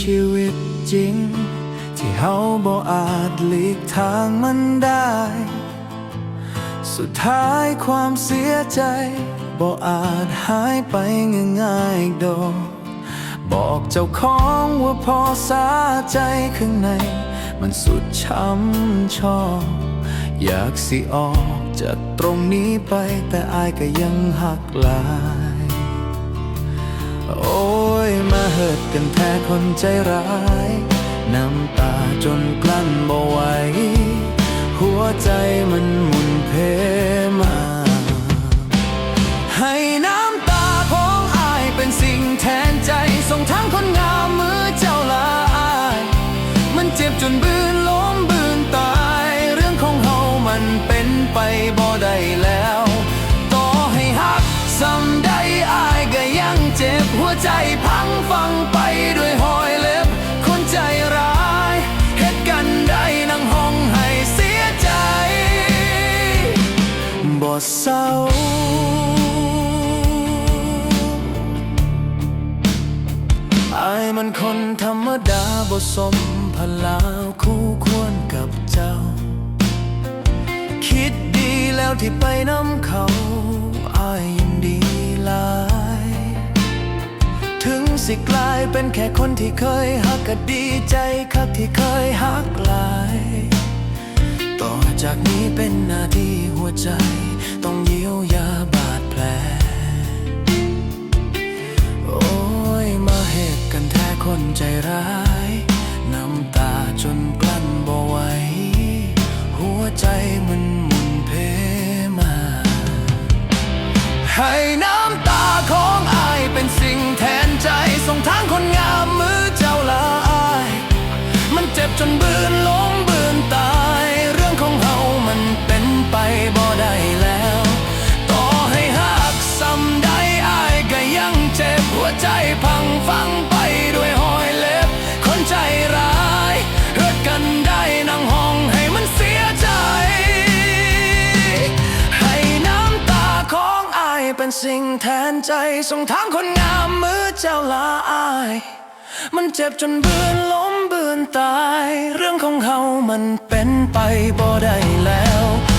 ชีวิตจริง ที่เขาบ่อาจหลีกทางมันได้ สุดท้ายความเสียใจบ่อาจหายไปง่ายๆโดอกบอกเจ้าของว่าพอสาใจข้างใน มันสุดช้ำชอบอยากสิออกจากตรงนี้ไปแต่อายก็ยังหักหลาย โอ้ เหิดกันแท้คนใจร้าย น้ำตาจนกลั้นบ่ไหว หัวใจมันหมุนเพมา ให้น้ำตาของอายเป็นสิ่งแทนใจ ส่งทางคนงามมือเจ้าละอาย มันเจ็บจนบืนล้มบืนตาย เรื่องของเฮามันเป็นไปบ่ได้ เศร้าอายมันคนธรรมดาบ่สมพลาคู่ควรกับเจ้า คิดดีแล้วที่ไปน้ำเขาไอายยินดีหลาย ถึงสิกลายเป็นแค่คนที่เคยฮักก็ดีใจคักที่เคยฮักหลาย ต่อจากนี้เป็นหน้าที่หัวใจ ต้องเยียวยาบาดแผล โอ้ย มาเหตุกันแท้คนใจร้าย น้ำตาจนกลั้นบ่ไหวหัวใจมัน เป็นสิ่งแทนใจส่งทางคนงามมือเจ้าลาอาย มันเจ็บจนเบือนล้มเบือนตาย เรื่องของเขามันเป็นไปบ่ได้แล้ว